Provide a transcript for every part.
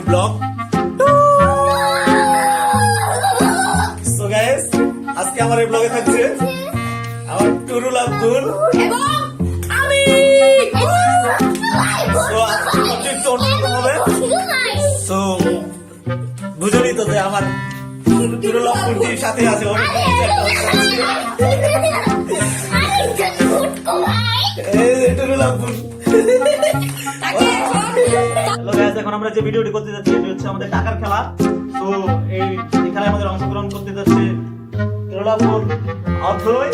New blog so guys আজকে আমার এই ব্লগে থাকছে আমার টুরুল আব্দুল এবং আমি সো আজকে কন্টেন্ট অন্যরকম হবে সো বুঝলি তো যে আমার টুরুল আব্দুলটির সাথে আছে অনেক টুরুল আব্দুল এখন আমরা যে ভিডিওটি করতে যাচ্ছি এটি হচ্ছে আমাদের টাকার খেলা তো এই খেলায় আমাদের অংশগ্রহণ করতে যাচ্ছে রোলাপুর অথই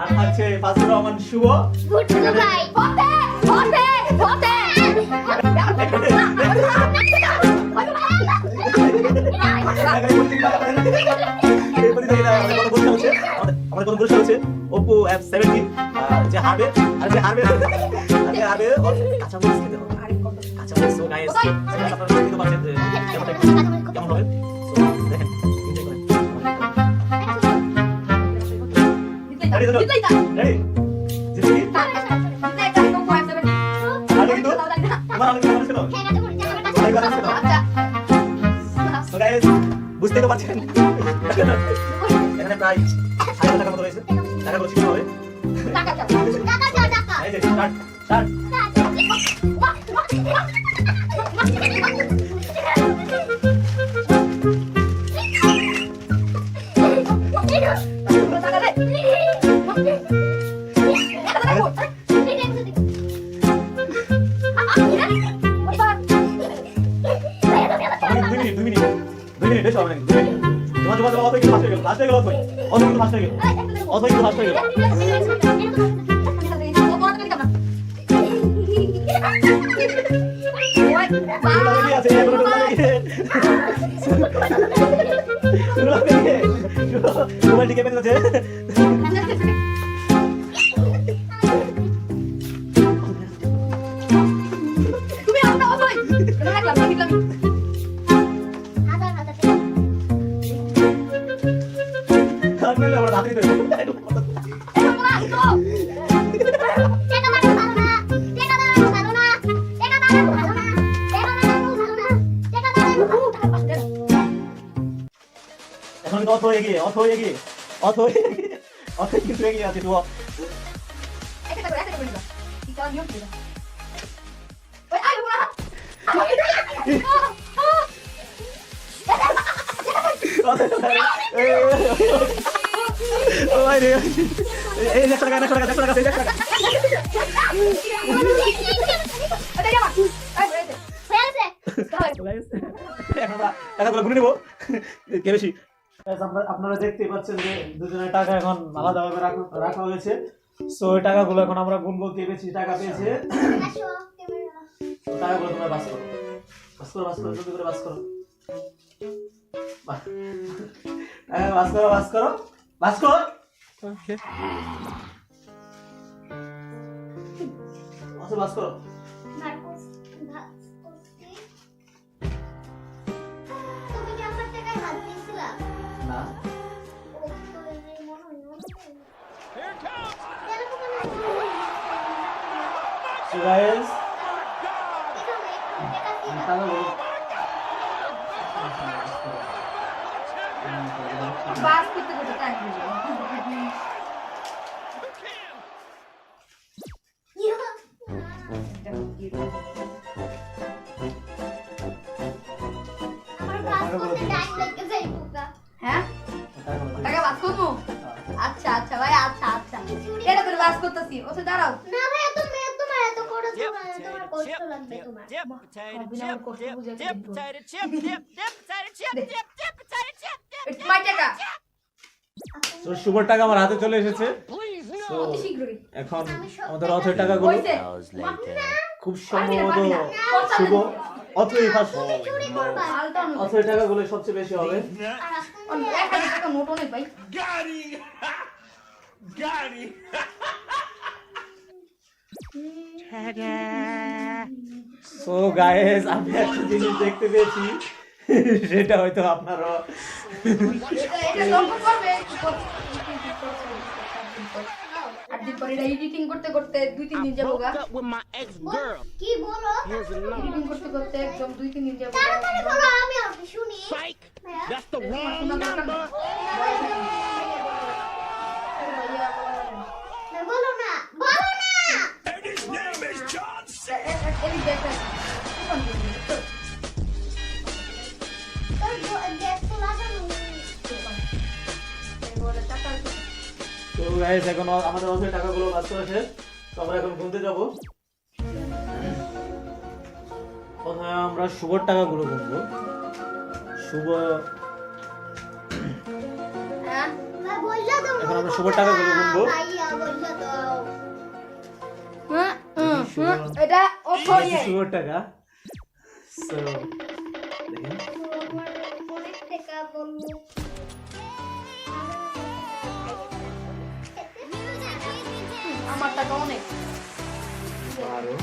আর থাকছে ফাজলুর রহমান শুভ এরপরই আমাদের কোনো পুরস্কার হচ্ছে ওপো এফ সেভেন্টিন যে হারবে আর যে হারবে আর যে হারবে ওর কাঁচা মরিচ খেতে হবে। কাঁচা মরিচ তো গাইস আপনারা বুঝতে পারছেন যে কেমন হবে। দেখেন তো গাইস বুঝতে তো পারছেন। প্রায় সাড়ে হাজার টাকা মতো রয়েছে টাকাগুলো ছিল হবে? এই যে স্টার্ট স্টার্ট দুই হয়ে গেল অথই অত ফাস্ট হয়ে গেল। অত একটু ফাস্ট গেল মোবাইল টিকে পেতে টাকা একশো টাকা একশো টাকা এটা যাবা আই বড়া এখন গুনে নেব কে বেশি আপনারা আপনারা দেখতেই পাচ্ছেন যে দুজনের টাকা এখন আলাদাভাবে রাখা রাখা হয়েছে। সো ওই টাকাগুলো এখন আমরা গুনবো কে বেশি টাকা পেয়েছে। টাকাগুলো তোমরা বাস করো। বাস করো বাস করো জলদি করে বাস করো। বাহ। বাস করো বাস করো। বাস কর। বাস বাস করো। গাইস হ্যাঁ? টাকা বাস করব? আচ্ছা আচ্ছা ভাই আচ্ছা আচ্ছা। এটা করে বাস করতেছি? ওসে দাঁড়াও। তোমার টাকা। টাকা আমার হাতে চলে এসেছে। এখন আমাদের অথের টাকাগুলো খুব সম্ভবত শুভ অথই ফার্স্ট অথের টাকাগুলো সবচেয়ে বেশি হবে। টাকা নোট অনেক ভাই। সো গাইস আমি একটা জিনিস দেখতে পেয়েছি। সেটা হয়তো আপনারা এডিটিং করতে করতে দুই তিন দিন যাব. কি বলো. এডিটিং করতে করতে একদম দুই তিন দিন যাব তাড়াতাড়ি বলো আমি আমি শোনা wrong দরকার number. না, বলো না বলো না তোর গ্যাস তো গাইস এখন আমাদের টাকাগুলো তো আমরা এখন গুনতে যাব। প্রথমে আমরা শুভর টাকাগুলো গুনবো। শুভ হ্যাঁ? এখন আমরা শুভ টাকাগুলো গুনবো। এটা শুভর টাকা সো দেখেন অনেক টাকা। বলব আমার টাকা অনেক। বারো।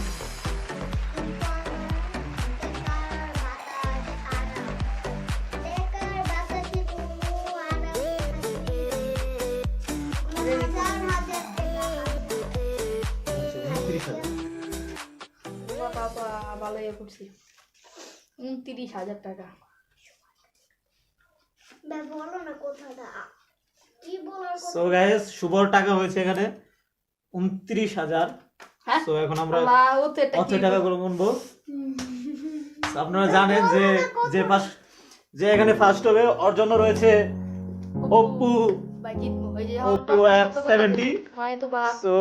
করছি। উনত্রিশ হাজার টাকা। বলো না কোথাটা। সো গাইস শুভর টাকা হয়েছে এখানে। উনত্রিশ হাজার। হ্যাঁ? এখন আমরা আল্লাহ, ও তো এটা অর্থ কি টাকাগুলো গুনবো। আপনারা জানেন যে যে এখানে ফার্স্ট হবে ওর জন্য রয়েছে ওপ্পো ভাই জিতবো, ওই ওপ্পো এফ সেভেন্টি তো সো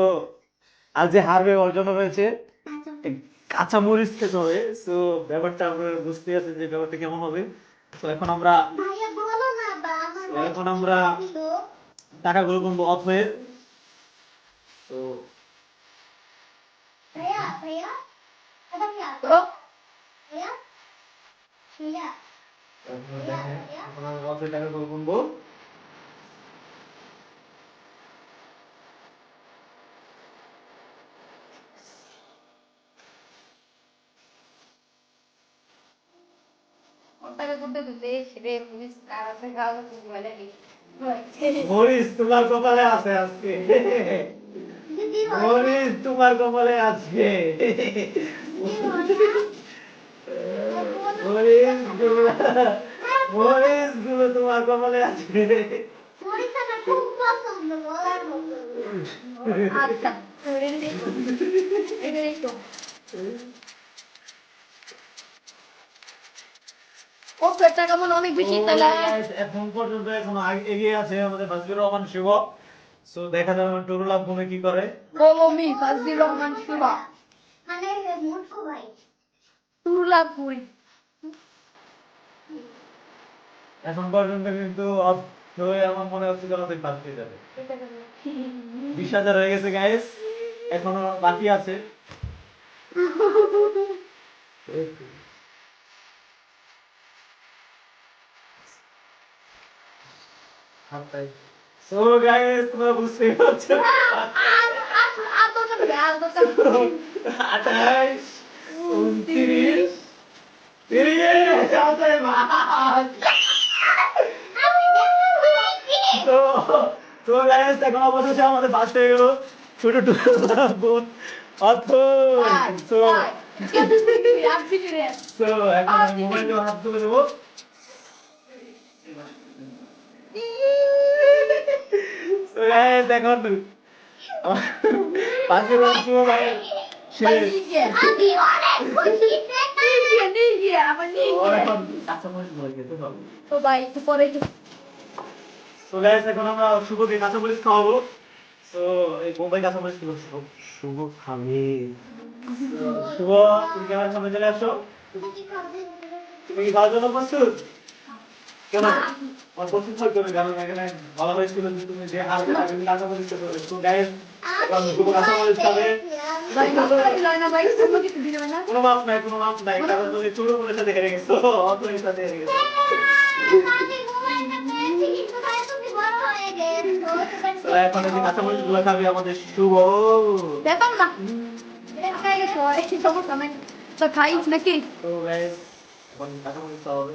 আর যে হারবে ওর জন্য রয়েছে এই কাঁচা মরিচ খেতে হবে। সো ব্যাপারটা আপনারা বুঝতে আছেন যে ব্যাপারটা কেমন হবে। তো এখন আমরা আমার তো এখন আমরা তো টাকাগুলো গুনবো অফ হয়ে। তো ভাইয়া ভাইয়া এটা ভাইয়া ও ভাইয়া ভাইয়া এখন দেখেন, এখন আমরা অফ টাকাগুলো গুনবো ওর টাকা করতে দিতে সেরে পুলিশ কার আছে কার আছে বলে কি মরিচ তোমার কপালে আছে আজকে। মরিচ তোমার কপালে আছে। মরিচগুলো গুলো তোমার কপালে আছে। আচ্ছা ও পেটটা কেমন অনেক বেশি তাহলে এখন পর্যন্ত এখন এগিয়ে আছে আমাদের বাসির রহমান শিব সো দেখা যাবে টুরুল আব্বুমে কি করে। বলো মি ফাজলি রহমান শিবা মানে মুটকু ভাই। তুলাপুরি এখন পর্যন্ত কিন্তু অফ হয়ে আমার মনে হচ্ছে যে আমাদের বাদ হয়ে যাবে। বিশ হাজার হয়ে গেছে গাইস এখনও বাকি আছে। সো গাইস তোমরা বুঝতেই পারছ। আঠাইশ উনত্রিশ তিরিশ আমাদের তো তো গাইস এখন অবশেষে আমাদের বাস হয়ে গেল ছোট ছোট বোন এখন আমি মোবাইলটা হাত তুলে দেবো এখন পাশে ভাই। সে এখন আমরা শুভকে কাঁচামরিচ খাওয়াবো। তো এই বোম্বাই কাঁচামরিচ কিলো শুভ শুভ শুভ তুমি ক্যামেরার সামনে চলে আসো? তুমি কি খাওয়ার জন্য প্রস্তুত? কেন? হয়েছিল তুমি যে হারবে কাঁচামরিচ খেতে হবে তো গাইস এখন শুভ কাঁচামরিচ খাবে ভাই লয় না ভাই তুমি কিছু দিবে না কোনো মাপ নাই কোনো মাপ নাই কারণ তুমি চুড়ো বলে সাথে হেরে গেছো অতই সাথে হেরে গেছো। এখন এই কাঁচামরিচগুলো খাবে আমাদের শুভ। ব্যাপার না। খাই সমস্যা নাই তো খাইস নাকি? তো গাইস এখন কাঁচামরিচ খাওয়া হবে।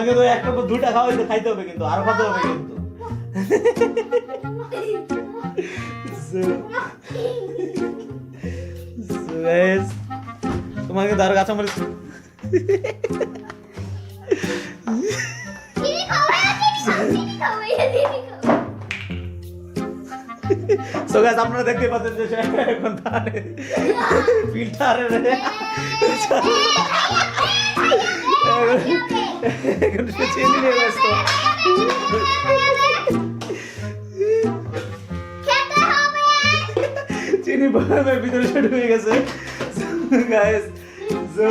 তোমাকে তো একটা পর দুটা খাওয়াইতে খাইতে হবে কিন্তু আরও খাতে হবে কিন্তু। তোমাকে তো আরও কাঁচা মরিচ চিনি খাওয়া চিনি খাওয়া চিনি খাওয়া সো গাইস আপনারা দেখতে পাচ্ছেন যে এখন তার ফিল্টারে এখন সে চিনি নিয়ে ব্যস্ত খেতে হবে চিনি বাদামের ভিতরে সে ঢুকে গেছে গাইস সো